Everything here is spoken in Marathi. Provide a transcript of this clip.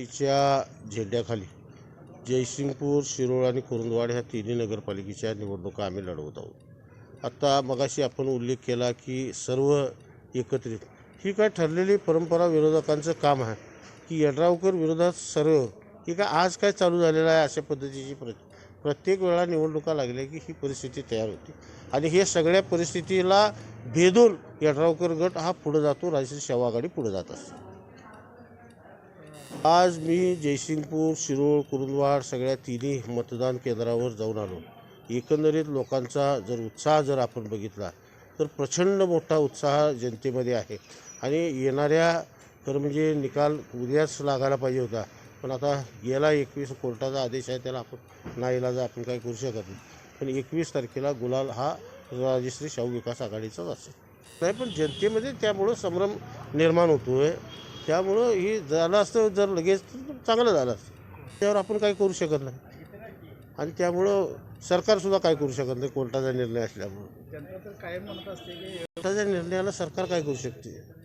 यांच्या झेंड्याखाली जयसिंगपूर शिरोळ आणि कुरुंदवाड ह्या तिन्ही नगरपालिकेच्या निवडणुका आम्ही लढवत आहोत. आत्ता मगाशी आपण उल्लेख केला की सर्व एकत्रित. ही काय ठरलेली परंपरा विरोधकांचं काम आहे की यड्रावकर विरोधात सर्व ही काय आज काय चालू झालेलं आहे अशा पद्धतीची प्र प्रत्येक वेळा निवडणुका लागल्या की ही परिस्थिती तयार होते. आणि हे सगळ्या परिस्थितीला भेदून यड्रावकर गट हा पुढं जातो राजश्री सेवा आघाडी पुढं जात असते. आज मी जयसिंगपूर शिरोळ कुरुंदवाड सगळ्या तिन्ही मतदान केंद्रावर जाऊन आलो. एकंदरीत लोकांचा जर उत्साह जर आपण बघितला तर प्रचंड मोठा उत्साह जनतेमध्ये आहे. आणि येणाऱ्या तर म्हणजे निकाल उद्याच लागायला पाहिजे होता. पण आता गेला एकवीस कोर्टाचा आदेश आहे त्याला आपण नाईलाजा आपण काही करू शकत नाही. पण एकवीस तारखेला गुलाल हा राजश्री शाहू विकास आघाडीचाच असेल नाही पण जनतेमध्ये त्यामुळं संभ्रम निर्माण होतो आहे त्यामुळं ही झालं असतं जर लगेच तर चांगलं झालं असतं. त्यावर आपण काही करू शकत नाही. आणि त्यामुळं सरकारसुद्धा काय करू शकत नाही कोर्टाचा निर्णय असल्यामुळं. कोर्टाच्या निर्णयाला सरकार काय करू शकते?